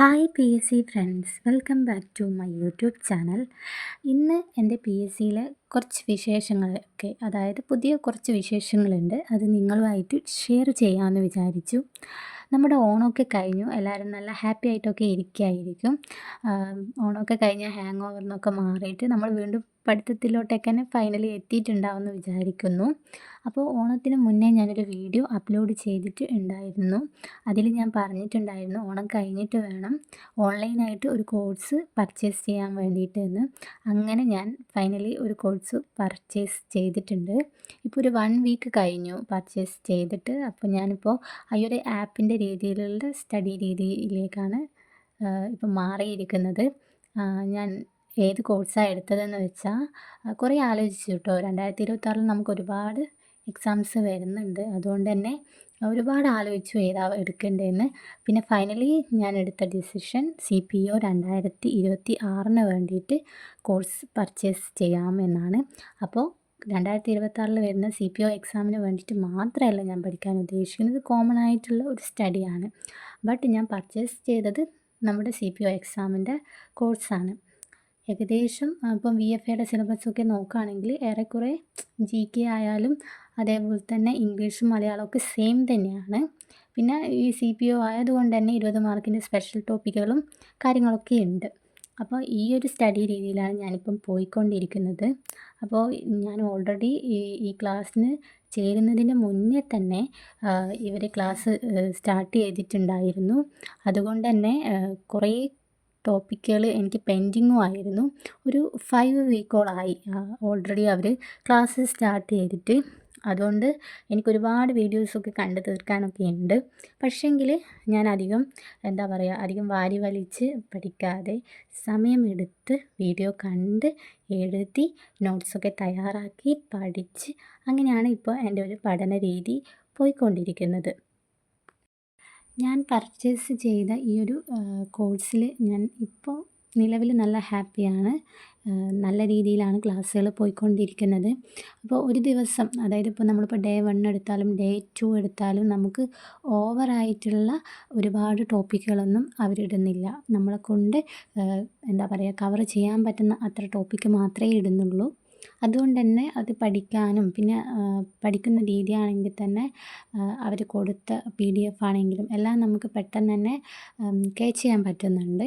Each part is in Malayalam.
Hi P S C friends welcome back to my YouTube channel ഇന്ന് എന്റെ പി എസ് സിയിലെ കുറച്ച് വിശേഷങ്ങളൊക്കെ അതായത് പുതിയ കുറച്ച് വിശേഷങ്ങളുണ്ട്. അത് നിങ്ങളുമായിട്ട് ഷെയർ ചെയ്യാമെന്ന് വിചാരിച്ചു. നമ്മുടെ ഓണമൊക്കെ കഴിഞ്ഞു. എല്ലാവരും നല്ല ഹാപ്പി ആയിട്ടൊക്കെ ഇരിക്കുകയായിരിക്കും. ഓണമൊക്കെ കഴിഞ്ഞ ഹാങ് ഓവറിനൊക്കെ മാറിയിട്ട് നമ്മൾ വീണ്ടും പഠിത്തത്തിലോട്ടൊക്കെ ഫൈനലി എത്തിയിട്ടുണ്ടാവുമെന്ന് വിചാരിക്കുന്നു. അപ്പോൾ ഓണത്തിന് മുന്നേ ഞാനൊരു വീഡിയോ അപ്ലോഡ് ചെയ്തിട്ട് ഉണ്ടായിരുന്നു. അതിൽ ഞാൻ പറഞ്ഞിട്ടുണ്ടായിരുന്നു ഓണം കഴിഞ്ഞിട്ട് വേണം ഓൺലൈനായിട്ട് ഒരു കോഴ്സ് പർച്ചേസ് ചെയ്യാൻ വേണ്ടിയിട്ട് എന്ന് അങ്ങനെ ഞാൻ ഫൈനലി ഒരു കോഴ്സ് പർച്ചേസ് ചെയ്തിട്ടുണ്ട്. ഇപ്പോൾ ഒരു വൺ വീക്ക് കഴിഞ്ഞു പർച്ചേസ് ചെയ്തിട്ട്. അപ്പോൾ ഞാനിപ്പോൾ ഈ ഒരു ആപ്പിന്റെ രീതിയിലുള്ള സ്റ്റഡി രീതിയിലേക്കാണ് ഇപ്പോൾ മാറിയിരിക്കുന്നത്. ഞാൻ ഏത് കോഴ്സാണ് എടുത്തതെന്ന് വെച്ചാൽ കുറേ ആലോചിച്ചു കേട്ടോ. രണ്ടായിരത്തി ഇരുപത്താറിൽ നമുക്ക് ഒരുപാട് എക്സാംസ് വരുന്നുണ്ട്. അതുകൊണ്ട് തന്നെ ഒരുപാട് ആലോചിച്ചു ഏതാ എടുക്കേണ്ടതെന്ന്. പിന്നെ ഫൈനലി ഞാൻ എടുത്ത ഡിസിഷൻ സി പി ഒ രണ്ടായിരത്തി ഇരുപത്തി ആറിന് വേണ്ടിയിട്ട് കോഴ്സ് പർച്ചേസ് ചെയ്യാമെന്നാണ്. അപ്പോൾ രണ്ടായിരത്തി ഇരുപത്താറിൽ വരുന്ന സി പി ഒ എക്സാമിന് വേണ്ടിയിട്ട് മാത്രമല്ല ഞാൻ പഠിക്കാൻ ഉദ്ദേശിക്കുന്നത്. കോമൺ ആയിട്ടുള്ള ഒരു സ്റ്റഡിയാണ് ബട്ട് ഞാൻ പർച്ചേസ് ചെയ്തത് നമ്മുടെ സി പി ഒ എക്സാമിന്റെ കോഴ്സാണ് ഏകദേശം ഇപ്പം വി എഫ് എയുടെ സിലബസൊക്കെ നോക്കുകയാണെങ്കിൽ ഏറെക്കുറെ ജി കെ ആയാലും അതേപോലെ തന്നെ ഇംഗ്ലീഷും മലയാളമൊക്കെ സെയിം തന്നെയാണ്. പിന്നെ ഈ സി പി ഒ ആയതുകൊണ്ട് തന്നെ ഇരുപത് മാർക്കിന്റെ സ്പെഷ്യൽ ടോപ്പിക്കുകളും കാര്യങ്ങളൊക്കെ ഉണ്ട്. അപ്പോൾ ഈ ഒരു സ്റ്റഡി രീതിയിലാണ് ഞാനിപ്പം പോയിക്കൊണ്ടിരിക്കുന്നത്. അപ്പോൾ ഞാൻ ഓൾറെഡി ഈ ഈ ക്ലാസ്സിന് ചേരുന്നതിന് മുന്നേ തന്നെ ഇവർ ക്ലാസ് സ്റ്റാർട്ട് ചെയ്തിട്ടുണ്ടായിരുന്നു. അതുകൊണ്ട് തന്നെ കുറേ ടോപ്പിക്കുകൾ എനിക്ക് പെൻഡിങ്ങും ആയിരുന്നു. ഒരു ഫൈവ് വീക്കോളായി ഓൾറെഡി അവർ ക്ലാസ് സ്റ്റാർട്ട് ചെയ്തിട്ട്. അതുകൊണ്ട് എനിക്കൊരുപാട് വീഡിയോസൊക്കെ കണ്ടു തീർക്കാനൊക്കെ ഉണ്ട് പക്ഷേങ്കിൽ ഞാൻ അധികം എന്താ പറയുക അധികം വാരി വലിച്ച് പഠിക്കാതെ സമയമെടുത്ത് വീഡിയോ കണ്ട് എഴുതി നോട്ട്സൊക്കെ തയ്യാറാക്കി പഠിച്ച് അങ്ങനെയാണ് ഇപ്പോൾ എന്റെ ഒരു പഠന രീതി പോയിക്കൊണ്ടിരിക്കുന്നത്. ഞാൻ പർച്ചേസ് ചെയ്ത ഈ ഒരു കോഴ്സിൽ ഞാൻ ഇപ്പോൾ നിലവിൽ നല്ല ഹാപ്പിയാണ് നല്ല രീതിയിലാണ് ക്ലാസ്സുകൾ പോയിക്കൊണ്ടിരിക്കുന്നത്. അപ്പോൾ ഒരു ദിവസം അതായത് ഇപ്പോൾ നമ്മളിപ്പോൾ ഡേ വൺ എടുത്താലും ഡേ ടു എടുത്താലും നമുക്ക് ഓവറായിട്ടുള്ള ഒരുപാട് ടോപ്പിക്കുകളൊന്നും അവരിടുന്നില്ല. നമ്മളെ കൊണ്ട് എന്താ പറയുക കവർ ചെയ്യാൻ പറ്റുന്ന അത്ര ടോപ്പിക്ക് മാത്രമേ ഇടുന്നുള്ളൂ. അതുകൊണ്ട് തന്നെ അത് പഠിക്കാനും പിന്നെ പഠിക്കുന്ന രീതിയാണെങ്കിൽ തന്നെ അവർ കൊടുത്ത പി ഡി എഫ് ആണെങ്കിലും എല്ലാം നമുക്ക് പെട്ടെന്ന് തന്നെ ക്യാച്ച് ചെയ്യാൻ പറ്റുന്നുണ്ട്.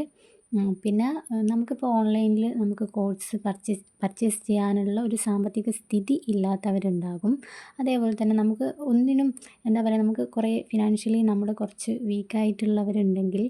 പിന്നെ നമുക്കിപ്പോൾ ഓൺലൈനിൽ നമുക്ക് കോഴ്സ് പർച്ചേസ് പർച്ചേസ് ചെയ്യാനുള്ള ഒരു സാമ്പത്തിക സ്ഥിതി ഇല്ലാത്തവരുണ്ടാകും. അതേപോലെ തന്നെ നമുക്ക് ഒന്നിനും എന്താ പറയുക നമുക്ക് കുറേ ഫിനാൻഷ്യലി നമ്മൾ കുറച്ച് വീക്കായിട്ടുള്ളവരുണ്ടെങ്കിൽ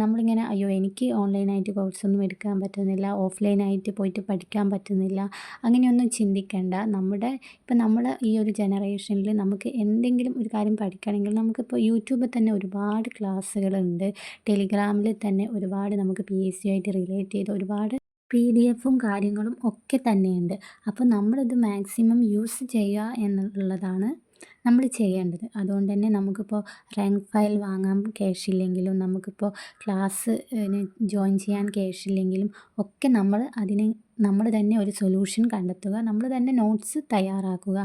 നമ്മളിങ്ങനെ അയ്യോ എനിക്ക് ഓൺലൈനായിട്ട് കോഴ്സൊന്നും എടുക്കാൻ പറ്റുന്നില്ല ഓഫ്ലൈനായിട്ട് പോയിട്ട് പഠിക്കാൻ പറ്റുന്നില്ല അങ്ങനെയൊന്നും ചിന്തിക്കേണ്ട. നമ്മുടെ ഇപ്പം നമ്മൾ ഈ ഒരു ജനറേഷനിൽ നമുക്ക് എന്തെങ്കിലും ഒരു കാര്യം പഠിക്കണമെങ്കിൽ നമുക്കിപ്പോൾ യൂട്യൂബിൽ തന്നെ ഒരുപാട് ക്ലാസ്സുകളുണ്ട്. ടെലിഗ്രാമിൽ തന്നെ ഒരുപാട് നമുക്ക് പി എസ് സി ആയിട്ട് റിലേറ്റ് ചെയ്ത് ഒരുപാട് പി ഡി എഫും കാര്യങ്ങളും ഒക്കെ തന്നെയുണ്ട്. അപ്പോൾ നമ്മളിത് മാക്സിമം യൂസ് ചെയ്യുക എന്നുള്ളതാണ് നമ്മൾ ചെയ്യേണ്ടത്. അതുകൊണ്ട് തന്നെ നമുക്കിപ്പോൾ റാങ്ക് ഫയൽ വാങ്ങാൻ ക്യാഷ് ഇല്ലെങ്കിലും നമുക്കിപ്പോൾ ക്ലാസ് ജോയിൻ ചെയ്യാൻ ക്യാഷ് ഇല്ലെങ്കിലും ഒക്കെ നമ്മൾ അതിന് നമ്മൾ തന്നെ ഒരു സൊല്യൂഷൻ കണ്ടെത്തുക. നമ്മൾ തന്നെ നോട്ട്സ് തയ്യാറാക്കുക.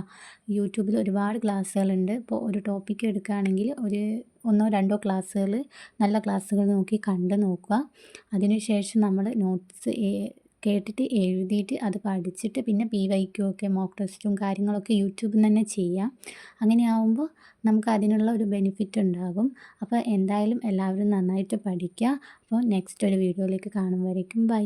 യൂട്യൂബിൽ ഒരുപാട് ക്ലാസ്സുകളുണ്ട് ഇപ്പോൾ ഒരു ടോപ്പിക്ക് എടുക്കുകയാണെങ്കിൽ ഒരു ഒന്നോ രണ്ടോ ക്ലാസ്സുകൾ നല്ല ക്ലാസ്സുകൾ നോക്കി കണ്ട് നോക്കുക. അതിനുശേഷം നമ്മൾ നോട്ട്സ് കേട്ടിട്ട് എഴുതിയിട്ട് അത് പഠിച്ചിട്ട് പിന്നെ പി വൈക്കും ഒക്കെ മോക്ക് ടെസ്റ്റും കാര്യങ്ങളൊക്കെ യൂട്യൂബിൽ തന്നെ ചെയ്യാം. അങ്ങനെ ആവുമ്പോൾ നമുക്ക് അതിനുള്ള ഒരു ബെനിഫിറ്റ് ഉണ്ടാകും. അപ്പോൾ എന്തായാലും എല്ലാവരും നന്നായിട്ട് പഠിക്കുക. അപ്പോൾ നെക്സ്റ്റ് ഒരു വീഡിയോയിലേക്ക് കാണുമ്പോഴേക്കും ബൈ